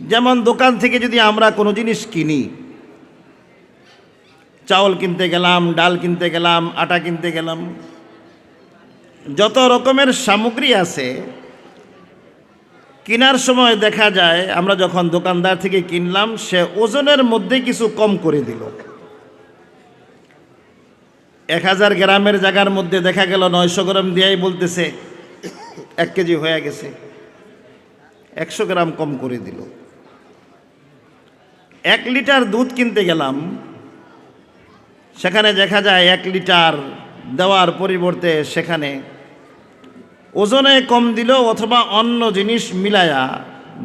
যেমন দোকান থেকে যদি আমরা কোনো জিনিস কিনি, চাউল কিনতে গেলাম, ডাল কিনতে গেলাম, আটা কিনতে গেলাম, যত রকমের সামগ্রী আছে, কেনার সময় দেখা যায় আমরা যখন দোকানদার থেকে কিনলাম, সে ওজনের মধ্যে কিছু কম করে দিল। এক হাজার গ্রামের জায়গার মধ্যে দেখা গেল নয়শো গ্রাম দিয়াই বলতেছে, এক কেজি হয়ে গেছে। একশো গ্রাম কম করে দিল। এক লিটার দুধ কিনতে গেলাম সেখানে দেখা যায় এক লিটার দেওয়ার পরিবর্তে সেখানে ওজনে কম দিল অথবা অন্য জিনিস মিলায়া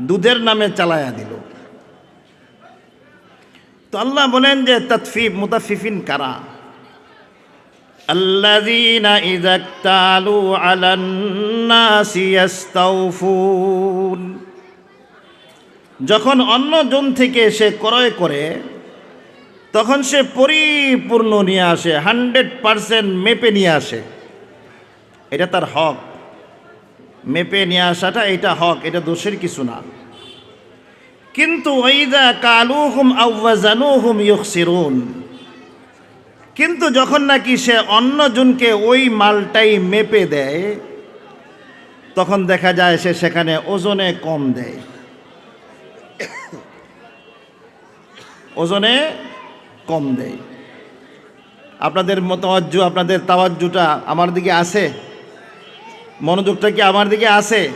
দুধের নামে চালায়া দিল তো আল্লাহ বলেন যে তৎফিফ মুতাফিফিন কারা الذين إذا اكتالوا على الناس يستوفون যখন অন্য জন থেকে সে ক্রয় করে, তখন সে পরিপূর্ণ নিয়ে আসে, হান্ড্রেড পারসেন্ট মেপে নিয়ে আসে। এটা তার হক। মেপে নিয়ে আসাটা এটা হক, এটা দোষের কিছু না। কিন্তু ওইদা কালুহুম আউ্বাজানুহুম ইউখসিরুন। কিন্তু যখন নাকি সে অন্যজনকে ওই মালটাই মেপে দেয়, তখন দেখা যায় সে সেখানে ওজনে কম দেয়। ওজনে কম দেয়। আপনাদের মতওয়াজ্জু আপনাদের তাওয়াজ্জুটা আমার দিকে আছে? মনোযোগটা কি আমার দিকে আছে?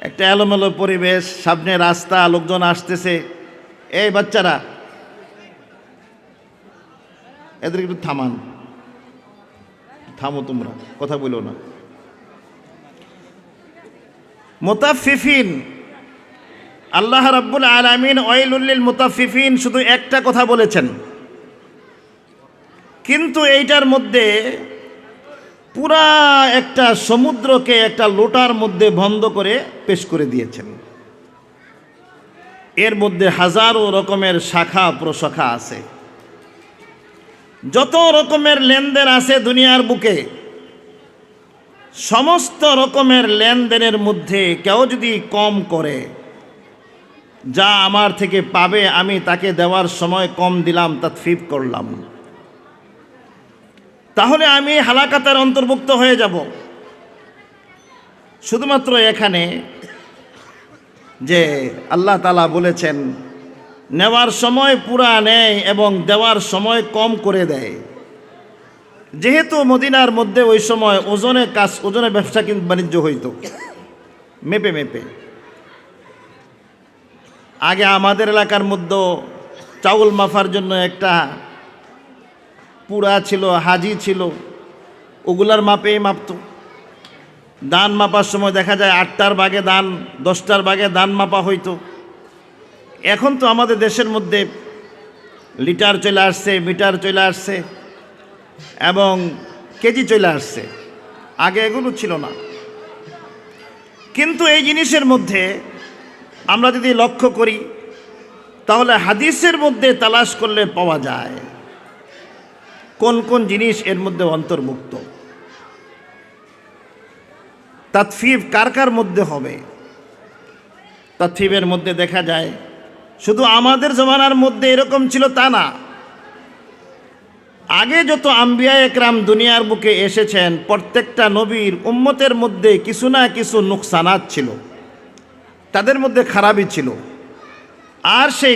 একটা এলোমেলো পরিবেশ, সামনে রাস্তা, লোকজন আসতেছে। এই বাচ্চারা এদের একটু থামান। থামো তোমরা, কথা বলো না। মোতাফিফিন আল্লাহ রাব্বুল আলামিন ওয়াইলুল্লিল মুতাফিফিন শুধু একটা কথা বলেছেন। কিন্তু এইটার মধ্যে পুরা একটা সমুদ্রকে একটা লোটার মধ্যে বন্ধ করে পেশ করে দিয়েছেন। এর মধ্যে হাজারো রকমের শাখা প্রশাখা আছে। যত রকমের লেনদেন আছে দুনিয়ার বুকে, সমস্ত রকমের লেনদেনের মধ্যে কেউ যদি কম করে যা আমার থেকে পাবে, আমি তাকে দেওয়ার সময় কম দিলাম তৎফিফ করলাম। তাহলে আমি হালাকাতের অন্তর্ভুক্ত হয়ে যাব। শুধুমাত্র এখানে যে আল্লাহ তালা বলেছেন, নেওয়ার সময় পুরা নেয় এবং দেওয়ার সময় কম করে দেয়। যেহেতু মদিনার মধ্যে ওই সময় ওজনে কাজ, ওজনে ব্যবসা কিন্তু বাণিজ্য হইত। মেপে মেপে। আগে আমাদের এলাকার মধ্যে চাউল মাফার জন্য একটা পুরা ছিল, হাজি ছিল। ওগুলার মাপেই মাপতো। দান মাপার সময় দেখা যায় আটটার বাগে দান দশটার বাগে দান মাপা হইতো। এখন তো আমাদের দেশের মধ্যে লিটার চলে আসছে, মিটার চলে আসছে এবং কেজি চলে আসছে। আগে এগুলো ছিল না। কিন্তু এই জিনিসের মধ্যে আমরা যদি লক্ষ্য করি, তাহলে হাদিসের মধ্যে তালাশ করলে পাওয়া যায়, কোন কোন জিনিস এর মধ্যে অন্তর্ভুক্ত। তাৎফিফ কার কার মধ্যে হবে? তাৎফিফের মধ্যে দেখা যায়, শুধু আমাদের জমানার মধ্যে এরকম ছিল তা না। আগে যত আম্বিয়া একরাম দুনিয়ার বুকে এসেছেন, প্রত্যেকটা নবীর উম্মতের মধ্যে কিছু না কিছু নুকসানাত ছিল। তাদের মধ্যে খারাপই ছিল। আর সেই